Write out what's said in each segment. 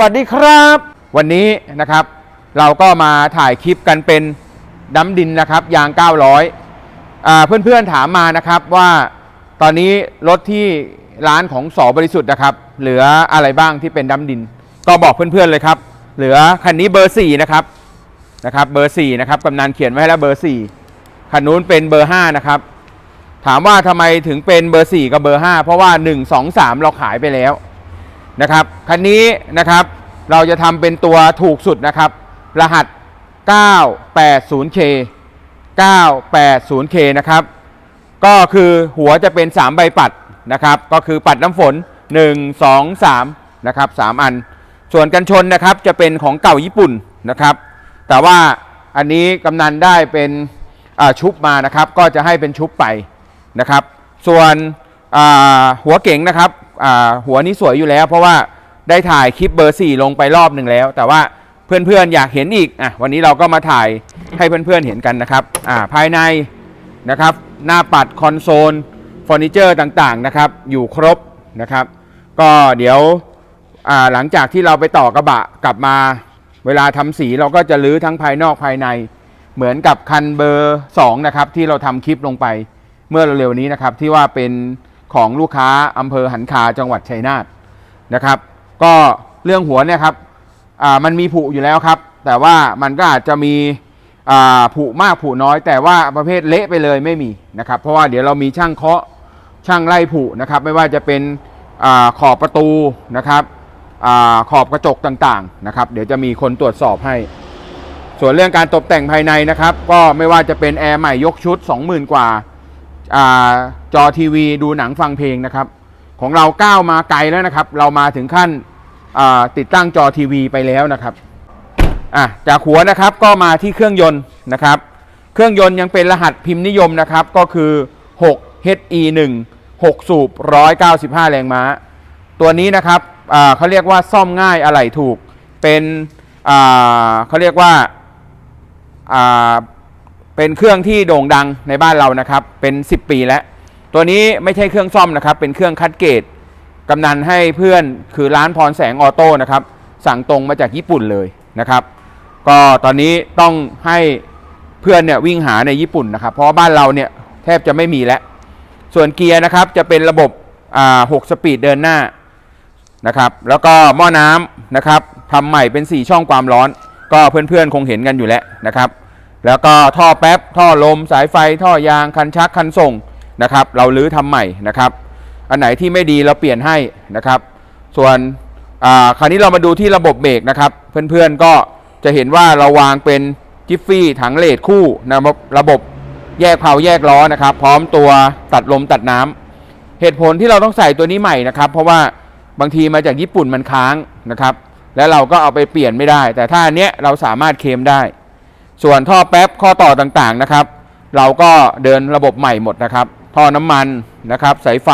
วัสดีครับ วันนี้นะครับ เราก็มาถ่ายคลิปกันเป็นดัมดินนะครับ ยาง 900อ่าเพื่อนๆถามมานะครับว่าตอนนี้รถที่ร้านของสอบริสุทธิ์นะครับ เหลืออะไรบ้างที่เป็นดัมดิน ก็บอกเพื่อนๆเลยครับ เหลือคันนี้เบอร์4นะครับนะครับ เบอร์4นะครับกำนันเขียนไว้แล้วเบอร์4คันนู้นเป็นเบอร์5นะครับ ถามว่าทำไมถึงเป็นเบอร์4กับเบอร์5เพราะว่า 1 2 3 เราขายไปแล้ว นะครับคันนี้นะครับเราจะทำเป็นตัวถูกสุดนะครับ รหัส 980K 980K นะครับก็คือหัวจะเป็น 3 ใบปัดนะครับ ก็คือปัดน้ำฝน 1 2 3นะครับ3อัน ส่วนกันชนนะครับจะเป็นของเก่าญี่ปุ่นนะครับ แต่ว่าอันนี้กำนันได้เป็นชุบมานะครับ ก็จะให้เป็นชุบไปนะครับ ส่วนหัวเก๋งนะครับ หัวนี้สวยอยู่แล้ว เพราะว่าได้ถ่ายคลิปเบอร์ 4 ลงไปรอบหนึ่งแล้ว แต่ว่าเพื่อนๆอยากเห็นอีกอะวันนี้เราก็มาถ่ายให้เพื่อนๆเห็นกันนะครับอ่าภายในนะครับ หน้าปัดคอนโซลเฟอร์นิเจอร์ต่างๆนะครับ อยู่ครบนะครับ ก็เดี๋ยวอ่าหลังจากที่เราไปต่อกระบะกลับมา เวลาทำสีเราก็จะลื้อทั้งภายนอกภายใน เหมือนกับคันเบอร์2นะครับที่เราทำคลิปลงไปเมื่อเร็วๆนี้นะครับที่ว่าเป็น ของลูกค้าอำเภอหันคาจังหวัดชัยนาทนะครับ ก็เรื่องหัวเนี่ยครับมันมีผุอยู่แล้วครับ แต่ว่ามันก็อาจจะมีผุมากผุน้อย แต่ว่าประเภทเละไปเลยไม่มีนะครับ เพราะว่าเดี๋ยวเรามีช่างเคาะช่างไล่ผุนะครับ ไม่ว่าจะเป็นอขอบประตูนะครับอขอบกระจกต่างๆนะครับ เดี๋ยวจะมีคนตรวจสอบให้ ส่วนเรื่องการตกแต่งภายในนะครับ ก็ไม่ว่าจะเป็นแอร์ใหม่ยกชุด 20,000 กว่า จอทีวีดูหนังฟังเพลงนะครับ ของเราก้าวมาไกลแล้วนะครับ เรามาถึงขั้นติดตั้งจอทีวีไปแล้วนะครับจากหัวนะครับก็มาที่เครื่องยนต์นะครับ เครื่องยนต์ยังเป็นรหัสพิมพ์นิยมนะครับ ก็คือ 6 HE 1 6 สูบ 195 แรงม้า ตัวนี้นะครับเขาเรียกว่าซ่อมง่ายอะไหล่ถูก เป็นเขาเรียกว่า เป็นเครื่องที่โด่งดังในบ้านเรานะครับเป็น 10 ปีแล้ว ตัวนี้ไม่ใช่เครื่องซ่อมนะครับ เป็นเครื่องคัดเกรดกำนันให้เพื่อนคือร้านพรแสงออโต้นะครับสั่งตรงมาจากญี่ปุ่นเลยนะครับ ก็ตอนนี้ต้องให้เพื่อนเนี่ยวิ่งหาในญี่ปุ่นนะครับ เพราะบ้านเราเนี่ยแทบจะไม่มีแล้ว ส่วนเกียร์นะครับจะเป็นระบบอ่า6สปีดเดินหน้านะครับแล้วก็หม้อน้ำนะครับทำใหม่เป็น 4 ช่องความร้อน ก็เพื่อนๆคงเห็นกันอยู่แล้วนะครับ แล้วก็ท่อแป๊บ ท่อลม สายไฟ ท่อยาง คันชัก คันส่งนะครับ เราลื้อทำใหม่นะครับ อันไหนที่ไม่ดีเราเปลี่ยนให้นะครับ ส่วนคราวนี้เรามาดูที่ระบบเบรกนะครับ เพื่อนๆก็จะเห็นว่าเราวางเป็นจิฟฟี่ถังเลดคู่นะครับระบบแยกเผาแยกล้อนะครับ พร้อมตัวตัดลมตัดน้ำเหตุผลที่เราต้องใส่ตัวนี้ใหม่นะครับ เพราะว่าบางทีมาจากญี่ปุ่นมันค้างนะครับ แล้วเราก็เอาไปเปลี่ยนไม่ได้ แต่ถ้าอันเนี้ยเราสามารถเคลมได้ ส่วนท่อแป๊บข้อต่อต่างๆนะครับ เราก็เดินระบบใหม่หมดนะครับ ท่อน้ำมันนะครับ สายไฟ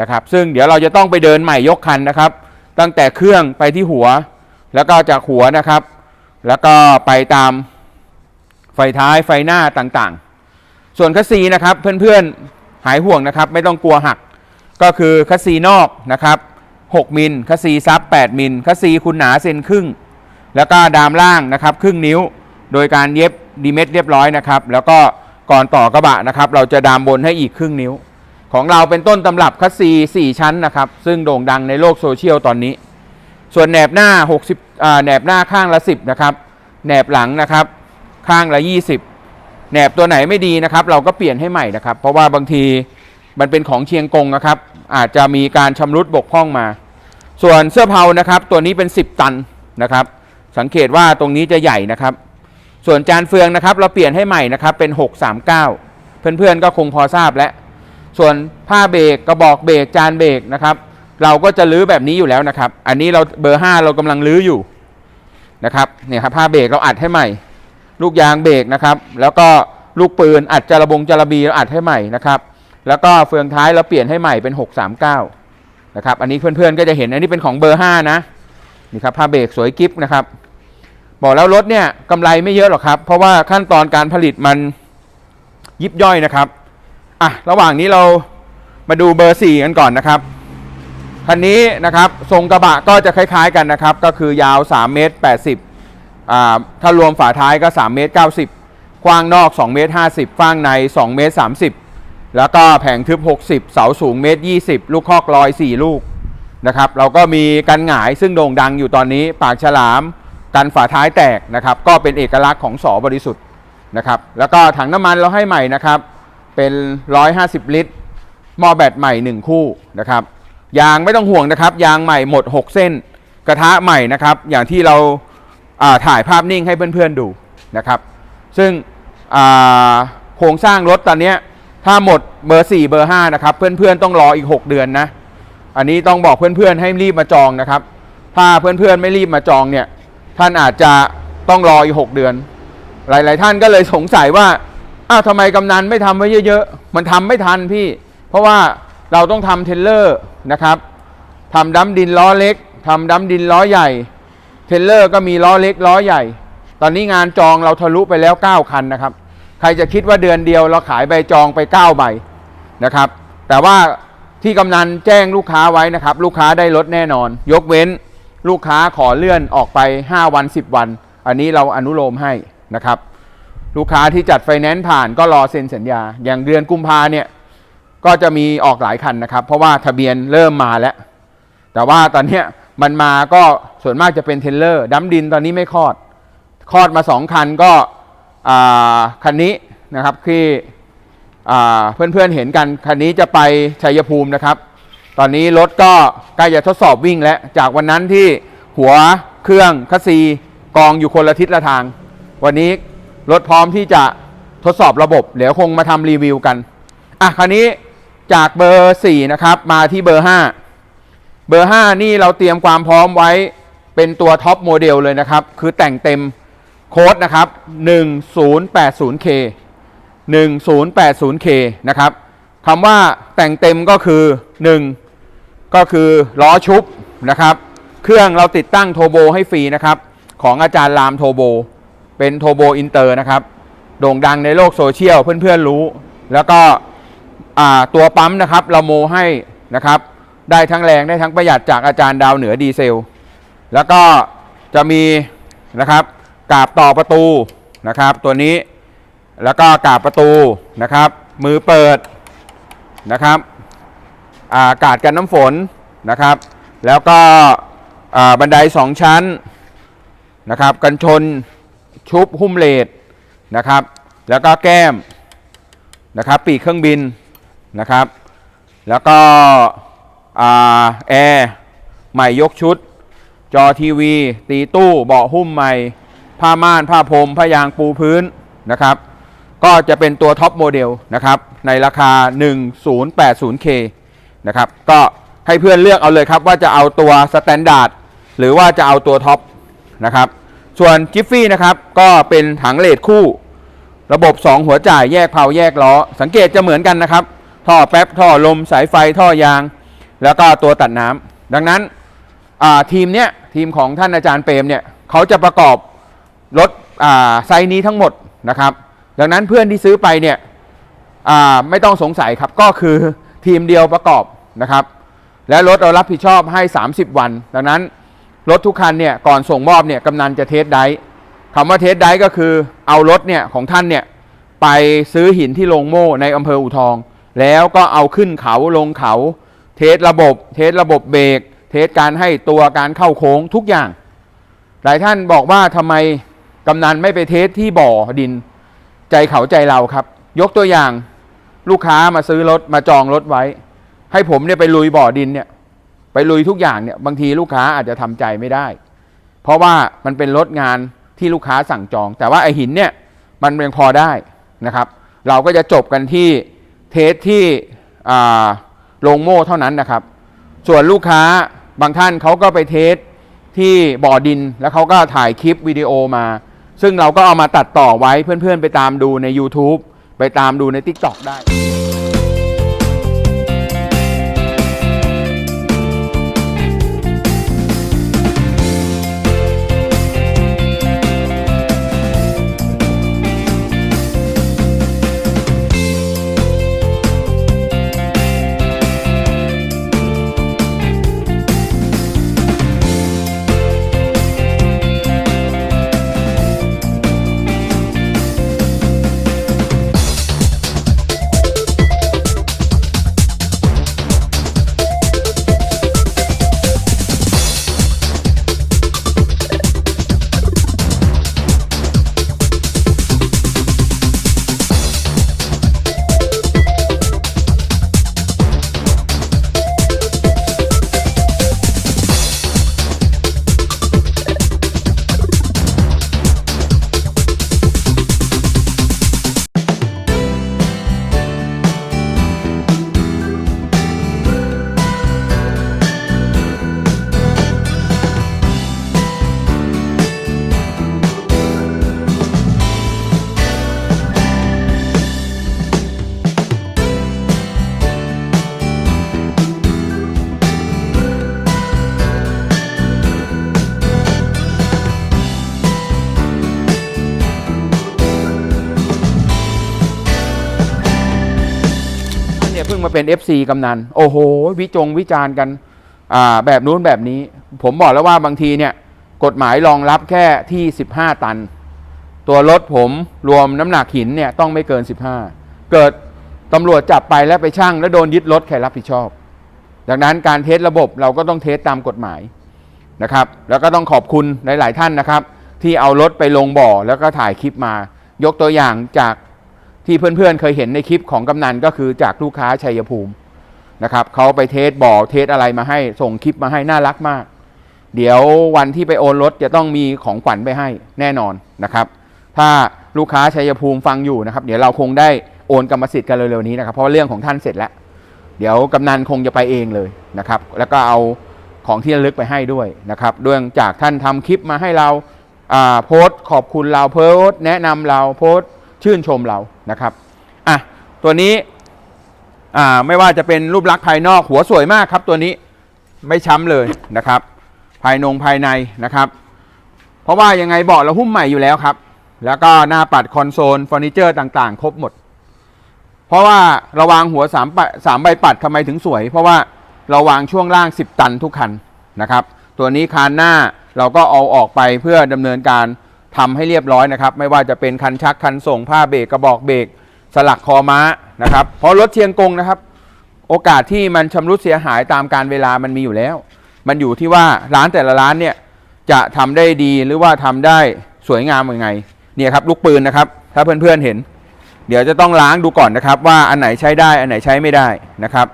นะครับ ซึ่งเดี๋ยวเราจะต้องไปเดินใหม่ยกคันนะครับ ตั้งแต่เครื่องไปที่หัว แล้วก็จากหัวนะครับ แล้วก็ไปตามไฟท้ายไฟหน้าต่างๆ ส่วนคัสซีนะครับเพื่อนๆหายห่วงนะครับ ไม่ต้องกลัวหัก ก็คือคัสซีนอกนะครับ6มิลคัสซีซับ8มิลคัสซีคุณหนาเซนครึ่ง แล้วก็ดามล่างนะครับ ครึ่งนิ้ว โดยการเย็บดีเม็ดเรียบร้อยนะครับ แล้วก็ก่อนต่อกระบะนะครับ เราจะดามบนให้อีกครึ่งนิ้ว ของเราเป็นต้นตำรับคัสซี4ชั้นนะครับ ซึ่งโด่งดังในโลกโซเชียลตอนนี้ ส่วนแหนบหน้า60อ่าแหนบหน้าข้างละ 10 นะครับ แหนบหลังนะครับ ข้างละ 20 แหนบตัวไหนไม่ดีนะครับ เราก็เปลี่ยนให้ใหม่นะครับ เพราะว่าบางทีมันเป็นของเชียงกงนะครับ อาจจะมีการชำรุดบกพร่องมา ส่วนเสื้อเผานะครับ ตัวนี้เป็น 10 ตันนะครับ สังเกตว่าตรงนี้จะใหญ่นะครับ ส่วนจานเฟืองนะครับเราเปลี่ยนให้ใหม่นะครับเป็น 639 เพื่อนๆก็คงพอทราบแล้ว ส่วนผ้าเบรกกระบอกเบรกจานเบรกนะครับ เราก็จะลื้อแบบนี้อยู่แล้วนะครับ อันนี้เราเบอร์ 5 เรากำลังลื้ออยู่นะครับเนี่ยครับผ้าเบรกเราอัดให้ใหม่ ลูกยางเบรกนะครับ แล้วก็ลูกปืนอัดจระบงจระบีเราอัดให้ใหม่นะครับ แล้วก็เฟืองท้ายเราเปลี่ยนให้ใหม่เป็น 639นะครับอันนี้เพื่อนๆก็จะเห็นอันนี้เป็นของเบอร์ 5 นะนี่ครับผ้าเบรกสวยกิฟนะครับ บอกแล้วรถเนี่ยกำไรไม่เยอะหรอกครับ เพราะว่าขั้นตอนการผลิตมันยิบย่อยนะครับอะระหว่างนี้เรามาดูเบอร์4กันก่อนนะครับคันนี้นะครับทรงกระบะก็จะคล้ายๆกันนะครับ ก็คือยาว3เมตร80อ่าถ้ารวมฝาท้ายก็3เมตร90 กว้างนอก2เมตร50กว้างใน2เมตร30 แล้วก็แผงทึบ 60 เสาสูงเมตร20 ลูกคอกลอย 4 ลูกนะครับ เราก็มีกันหงายซึ่งโด่งดังอยู่ตอนนี้ปากฉลาม กันฝาท้ายแตกนะครับก็เป็นเอกลักษณ์ของสอบริสุทธิ์นะครับแล้วก็ถังน้ำมันเราให้ใหม่นะครับเป็น 150 ลิตรหม้อแบตใหม่ 1 คู่นะครับยางไม่ต้องห่วงนะครับ ยางใหม่หมด 6 เส้น กระทะใหม่นะครับอย่างที่เราาถ่ายภาพนิ่งให้เพื่อนๆดูนะครับซึ่งโครงสร้างรถตอนนี้ถ้าหมดเบอร์ 4 เบอร์ 5 นะครับ เพื่อนๆต้องรออีก 6 เดือนนะอันนี้ต้องบอกเพื่อนๆให้รีบมาจองนะครับ ถ้าเพื่อนๆไม่รีบมาจองเนี่ย ท่านอาจจะต้องรออีก6เดือน หลาย ๆ ท่านก็เลยสงสัยว่าอ้าวทำไมกำนันไม่ทำไว้เยอะ ๆ มันทำไม่ทันพี่ เพราะว่าเราต้องทำเทลเลอร์นะครับทำดัมดินล้อเล็กทำดัมดินล้อใหญ่ เทลเลอร์ก็มีล้อเล็กล้อใหญ่ ตอนนี้งานจองเราทะลุไปแล้ว 9 คันนะครับ ใครจะคิดว่าเดือนเดียวเราขายใบจองไป 9 ใบนะครับ แต่ว่าที่กำนันแจ้งลูกค้าไว้นะครับ ลูกค้าได้ลดแน่นอน ยกเว้น ลูกค้าขอเลื่อนออกไป 5 วัน 10 วัน อันนี้เราอนุโลมให้นะครับ ลูกค้าที่จัดไฟแนนซ์ผ่านก็รอเซ็นสัญญา อย่างเดือนกุมภาเนี่ยก็จะมีออกหลายคันนะครับ เพราะว่าทะเบียนเริ่มมาแล้ว แต่ว่าตอนนี้มันมาก็ส่วนมากจะเป็นเทรลเลอร์ดัมดินตอนนี้ไม่คลอดคลอดมาสองคันก็อ่าคันนี้นะครับที่อ่าเพื่อนๆเห็นกันคันนี้จะไปชัยภูมินะครับ ตอนนี้รถก็ใกล้จะทดสอบวิ่งแล้ว จากวันนั้นที่หัวเครื่องคัสซีกองอยู่คนละทิศละทาง วันนี้รถพร้อมที่จะทดสอบระบบ เดี๋ยวคงมาทำรีวิวกัน อะคันนี้จากเบอร์ 4 นะครับ มาที่เบอร์ 5 เบอร์ 5 นี่เราเตรียมความพร้อมไว้เป็นตัวท็อปโมเดลเลยนะครับ คือแต่งเต็มโค้ดนะครับ 1080K 1080K นะครับคำว่าแต่งเต็มก็คือ 1 ก็คือล้อชุบนะครับ เครื่องเราติดตั้งโทโบให้ฟรีนะครับ ของอาจารย์รามโทโบ เป็นโทโบอินเตอร์นะครับ โด่งดังในโลกโซเชียลเพื่อนๆรู้ แล้วก็ตัวปั๊มนะครับเราโมให้นะครับ ได้ทั้งแรงได้ทั้งประหยัดจากอาจารย์ดาวเหนือดีเซล แล้วก็จะมีนะครับกาบต่อประตูนะครับ ตัวนี้แล้วก็กาบประตูนะครับ มือเปิดนะครับากาดกันน้ำฝนนะครับ แล้วก็บันไดสองชั้นนะครับ กันชนชุบหุ้มเลดนะครับ แล้วก็แก้มนะครับ ปีกเครื่องบินนะครับ แล้วก็แอร์ใหม่ยกชุด จอทีวี ตีตู้เบาะหุ้มใหม่ ผ้าม่านผ้าพรมผ้ายางปูพื้นนะครับ ก็จะเป็นตัวท็อปโมเดลนะครับ ในราคา 1080K นะครับ ก็ให้เพื่อนเลือกเอาเลยครับ ว่าจะเอาตัวสแตนดาร์ดหรือว่าจะเอาตัวท็อปนะครับ ส่วนจิฟฟี่นะครับ ก็เป็นถังเลดคู่ ระบบ 2 หัวจ่ายแยกเพลาแยกล้อ สังเกตจะเหมือนกันนะครับ ท่อแป๊บท่อลมสายไฟท่อยาง แล้วก็ตัวตัดน้ำดังนั้นทีมเนี้ยทีมของท่านอาจารย์เปรมเนี่ยเขาจะประกอบรถไซส์นี้ทั้งหมดนะครับ ดังนั้นเพื่อนที่ซื้อไปเนี่ยไม่ต้องสงสัยครับก็คือทีมเดียวประกอบ นะครับ และรถเรารับผิดชอบให้ 30 วัน ดังนั้นรถทุกคันเนี่ยก่อนส่งมอบเนี่ยกำนันจะเทสไดร์คำว่าเทสไดร์ก็คือเอารถเนี่ยของท่านเนี่ยไปซื้อหินที่โรงโม่ในอำเภออู่ทอง แล้วก็เอาขึ้นเขาลงเขา เทสระบบ เทสระบบเบรกเทสการให้ตัวการเข้าโค้งทุกอย่าง หลายท่านบอกว่าทำไมกำนันไม่ไปเทสที่บ่อดิน ใจเขาใจเราครับ ยกตัวอย่างลูกค้ามาซื้อรถมาจองรถไว้ ให้ผมเนี่ยไปลุยบ่อดินเนี่ยไปลุยทุกอย่างเนี่ยบางทีลูกค้าอาจจะทำใจไม่ได้ เพราะว่ามันเป็นรถงานที่ลูกค้าสั่งจอง แต่ว่าไอหินเนี่ยมันยังพอได้นะครับ เราก็จะจบกันที่เทสที่โรงโม่เท่านั้นนะครับ ส่วนลูกค้าบางท่านเขาก็ไปเทสที่บ่อดินแล้วเขาก็ถ่ายคลิปวิดีโอมา ซึ่งเราก็เอามาตัดต่อไว้เพื่อนๆไปตามดูใน YouTube ไปตามดูใน TikTok ได้ เนี่ยเพิ่งมาเป็น FC กำนัน โอ้โห วิจงวิจารณ์กันแบบนู้นแบบนี้ ผมบอกแล้วว่าบางทีเนี่ย กฎหมายรองรับแค่ที่ 15 ตัน ตัวรถผมรวมน้ำหนักหินเนี่ยต้องไม่เกิน 15 เกิดตำรวจจับไปแล้วไปชั่งแล้วโดนยึดรถใครรับผิดชอบ ดังนั้นการเทสระบบเราก็ต้องเทสตามกฎหมายนะครับ แล้วก็ต้องขอบคุณหลาย ๆ ท่านนะครับ ที่เอารถไปลงบ่อแล้วก็ถ่ายคลิปมา ยกตัวอย่างจาก ที่เพื่อนๆ เคยเห็นในคลิปของกำนันก็คือจากลูกค้าชัยภูมินะครับเขาไปเทสบ่อเทสอะไรมาให้ส่งคลิปมาให้น่ารักมาก เดี๋ยววันที่ไปโอนรถจะต้องมีของขวัญไปให้แน่นอนนะครับ ถ้าลูกค้าชัยภูมิฟังอยู่นะครับ เดี๋ยวเราคงได้โอนกรรมสิทธิ์กันเร็วๆนี้นะครับ เพราะว่าเรื่องของท่านเสร็จแล้ว เดี๋ยวกำนันคงจะไปเองเลยนะครับ แล้วก็เอาของที่ระลึกไปให้ด้วยนะครับเรื่องจากท่านทำคลิปมาให้เราอ่าโพสต์ขอบคุณเราโพสต์แนะนำเราโพสต์ ชื่นชมเรานะครับอะตัวนี้อ่าไม่ว่าจะเป็นรูปลักษณ์ภายนอกหัวสวยมากครับ ตัวนี้ไม่ช้ำเลยนะครับ ภายนงภายในนะครับ เพราะว่ายังไงเบาะเราหุ้มใหม่อยู่แล้วครับ แล้วก็หน้าปัดคอนโซลเฟอร์นิเจอร์ต่างๆ ครบหมด เพราะว่าเราวางหัวสามสามใบปัดทำไมถึงสวย เพราะว่าเราวางช่วงล่าง 10 ตันทุกคันนะครับ ตัวนี้คานหน้าเราก็เอาออกไปเพื่อดำเนินการ ทำให้เรียบร้อยนะครับ ไม่ว่าจะเป็นคันชักคันส่งผ้าเบรกกระบอกเบรกสลักคอม้านะครับ เพราะรถเชียงกงนะครับ โอกาสที่มันชำรุดเสียหายตามการเวลามันมีอยู่แล้ว มันอยู่ที่ว่าร้านแต่ละร้านเนี่ยจะทำได้ดีหรือว่าทำได้สวยงามยังไงเนี่ยครับลูกปืนนะครับ ถ้าเพื่อนๆเห็น เดี๋ยวจะต้องล้างดูก่อนนะครับ ว่าอันไหนใช้ได้อันไหนใช้ไม่ได้นะครับ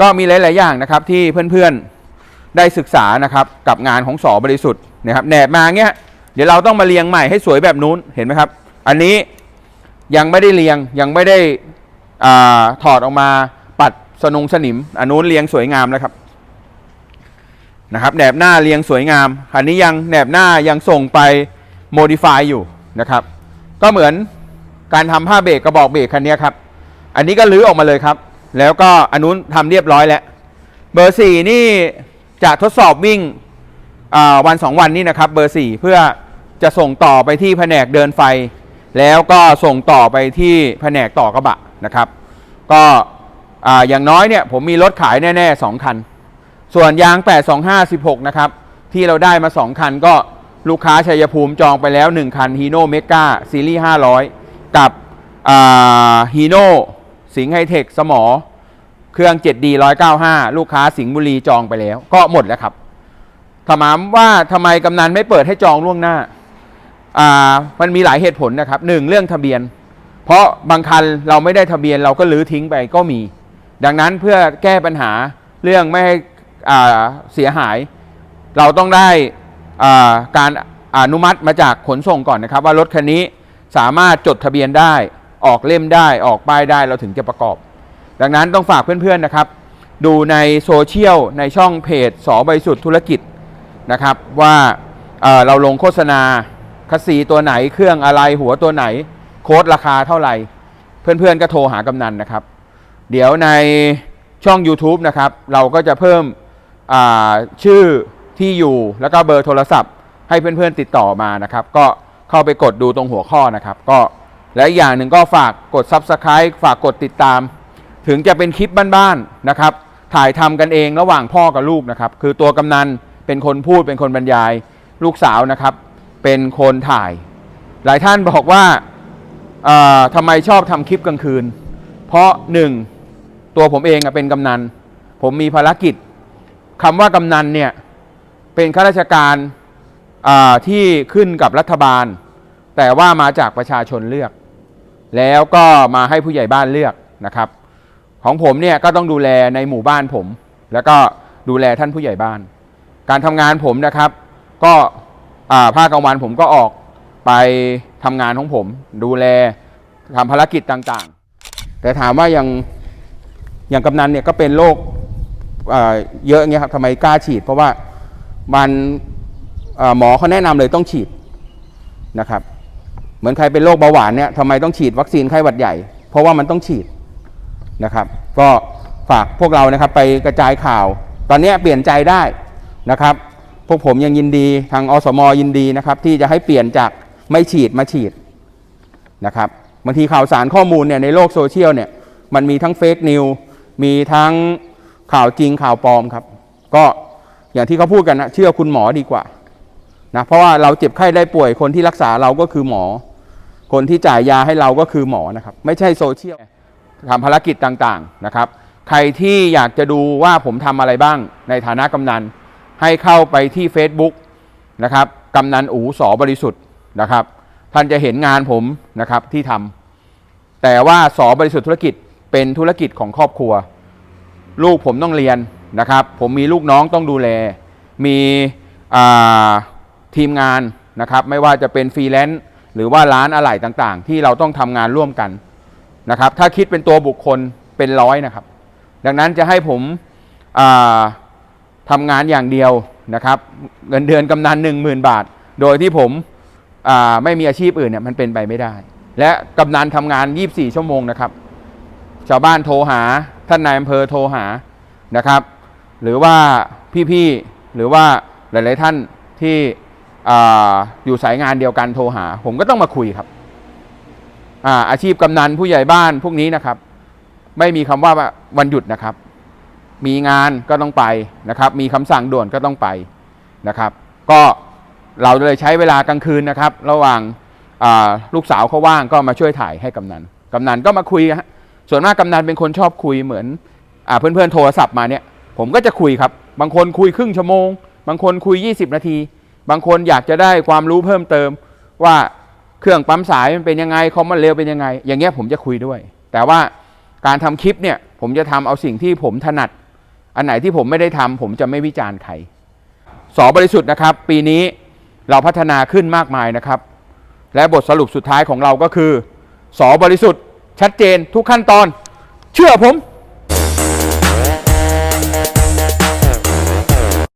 ก็มีหลาย ๆ อย่างนะครับที่เพื่อนๆได้ศึกษานะครับกับงานของสอบริสุทธิ์นะครับแหนบมาเงี้ย ดี๋ยวเราต้องมาเรียงใหม่ให้สวยแบบนู้นเห็นไหมครับ อันนี้ยังไม่ได้เรียงยังไม่ได้ถอดออกมาปัดสนงสนิมอันนู้นเรียงสวยงามแล้วครับนะครับแหนบหน้าเรียงสวยงามอันนี้ยังแหนบหน้ายังส่งไปโมดิฟายอยู่นะครับ ก็เหมือนการทำผ้าเบรกกระบอกเบรกคันนี้ครับ อันนี้ก็ลื้อออกมาเลยครับ แล้วก็อันนู้นทำเรียบร้อยแล้ว เบอร์สี่นี่จะทดสอบวิ่งวันสองวันนี้นะครับเบอร์สี่เพื่อ จะส่งต่อไปที่แผนกเดินไฟ แล้วก็ส่งต่อไปที่แผนกต่อกระบะนะครับ ก็ออย่างน้อยเนี่ยผมมีรถขายแน่ๆสองคัน ส่วนยาง 82516 นะครับ ที่เราได้มา 2 คันก็ลูกค้าชัยภูมิจองไปแล้ว 1 คัน Hino Mega ซีรีส์500 กับฮีโน่สิงห์ไฮเทคสมอ เครื่อง 7D 195 ลูกค้าสิงห์บุรีจองไปแล้ว ก็หมดแล้วครับถามว่าทำไมกำนันไม่เปิดให้จองล่วงหน้า มันมีหลายเหตุผลนะครับหนึ่งเรื่องทะเบียน เพราะบางคันเราไม่ได้ทะเบียนเราก็ลื้อทิ้งไปก็มี ดังนั้นเพื่อแก้ปัญหาเรื่องไม่ให้เสียหาย เราต้องได้การอนุมัติมาจากขนส่งก่อนนะครับ ว่ารถคันนี้สามารถจดทะเบียนได้ออกเล่มได้ออกป้ายได้เราถึงจะประกอบ ดังนั้นต้องฝากเพื่อนๆนะครับ ดูในโซเชียลในช่องเพจสอบริสุทธิ์ธุรกิจนะครับว่าเเราลงโฆษณา คัสซีตัวไหนเครื่องอะไรหัวตัวไหน โค้ดราคาเท่าไหร่ เพื่อนๆก็โทรหากำนันนะครับ เดี๋ยวในช่อง YouTube นะครับ เราก็จะเพิ่มชื่อที่อยู่แล้วก็เบอร์โทรศัพท์ ให้เพื่อนๆติดต่อมานะครับ ก็เข้าไปกดดูตรงหัวข้อนะครับ ก็และอีกอย่างหนึ่งก็ฝากกด Subscribe ฝากกดติดตาม ถึงจะเป็นคลิปบ้านๆนะครับ ถ่ายทำกันเองระหว่างพ่อกับลูกนะครับ คือตัวกำนันเป็นคนพูดเป็นคนบรรยายลูกสาวนะครับ เป็นคนถ่าย หลายท่านบอกว่าทำไมชอบทำคลิปกลางคืน เพราะหนึ่งตัวผมเองเป็นกำนัน ผมมีภารกิจคำว่ากำนันเนี่ยเป็นข้าราชการที่ขึ้นกับรัฐบาล แต่ว่ามาจากประชาชนเลือก แล้วก็มาให้ผู้ใหญ่บ้านเลือกนะครับ ของผมเนี่ยก็ต้องดูแลในหมู่บ้านผม แล้วก็ดูแลท่านผู้ใหญ่บ้าน การทำงานผมนะครับ ก็ ภาคกลางวันผมก็ออกไปทำงานของผม ดูแลทำภารกิจต่างๆ แต่ถามว่าอย่างอย่างกำนันเนี่ยก็เป็นโรคเยอะเงี้ยครับทำไมกล้าฉีด เพราะว่ามันหมอเขาแนะนำเลยต้องฉีดนะครับ เหมือนใครเป็นโรคเบาหวานเนี่ยทำไมต้องฉีดวัคซีนไข้หวัดใหญ่ เพราะว่ามันต้องฉีดนะครับ ก็ฝากพวกเรานะครับไปกระจายข่าว ตอนนี้เปลี่ยนใจได้นะครับ พวกผมยังยินดีทางอสมยินดีนะครับ ที่จะให้เปลี่ยนจากไม่ฉีดมาฉีดนะครับบางทีข่าวสารข้อมูลเนี่ยในโลกโซเชียลเนี่ยมันมีทั้งเฟกนิวมีทั้งข่าวจริงข่าวปลอมครับ ก็อย่างที่เขาพูดกันนะเชื่อคุณหมอดีกว่านะเพราะว่าเราเจ็บไข้ได้ป่วยคนที่รักษาเราก็คือหมอ คนที่จ่ายยาให้เราก็คือหมอนะครับ ไม่ใช่โซเชียลทำภารกิจต่างๆนะครับ ใครที่อยากจะดูว่าผมทำอะไรบ้างในฐานะกำนัน ให้เข้าไปที่ Facebook นะครับกำนันอูสอบริสุทธิ์นะครับ ท่านจะเห็นงานผมนะครับที่ทำแต่ว่าสอบริสุทธิ์ธุรกิจเป็นธุรกิจของครอบครัว ลูกผมต้องเรียนนะครับ ผมมีลูกน้องต้องดูแล มีทีมงานนะครับ ไม่ว่าจะเป็นฟรีแลนซ์หรือว่าร้านอะไหล่ต่างๆ ที่เราต้องทำงานร่วมกันนะครับ ถ้าคิดเป็นตัวบุคคลเป็นร้อยนะครับ ดังนั้นจะให้ผมอ่า ทำงานอย่างเดียวนะครับเงินเดือนกำนันหนึ่งหมื่นบาท โดยที่ผมไม่มีอาชีพอื่นเนี่ยมันเป็นไปไม่ได้ และกำนันทำงาน 24 ชั่วโมงนะครับ ชาวบ้านโทรหาท่านนายอำเภอโทรหานะครับ หรือว่าพี่ๆหรือว่าหลาย ๆท่านที่ออยู่สายงานเดียวกันโทรหา ผมก็ต้องมาคุยครับอาอาชีพกำนันผู้ใหญ่บ้านพวกนี้นะครับ ไม่มีคำว่าวันหยุดนะครับ มีงานก็ต้องไปนะครับมีคำสั่งด่วนก็ต้องไปนะครับ ก็เราเลยใช้เวลากลางคืนนะครับ ระหว่างาลูกสาวเขาว่างก็มาช่วยถ่ายให้กำนันกำนันก็มาคุยฮะส่วนมากกำนันเป็นคนชอบคุยเหมือนอเพื่อนๆโทรศัพท์มาเนี่ย ผมก็จะคุยครับ บางคนคุยครึ่งชั่วโมง บางคนคุย 20 นาที บางคนอยากจะได้ความรู้เพิ่มเติม ว่าเครื่องปั๊มสายมันเป็นยังไงคอมมันเร็วเป็นยังไง อย่างเงี้ยผมจะคุยด้วย แต่ว่าการทำคลิปเนี่ยผมจะทำเอาสิ่งที่ผมถนัด อันไหนที่ผมไม่ได้ทำผมจะไม่วิจารณ์ใครสอบริสุทธิ์นะครับ ปีนี้เราพัฒนาขึ้นมากมายนะครับ และบทสรุปสุดท้ายของเราก็คือสอบริสุทธิ์ชัดเจนทุกขั้นตอน เชื่อผม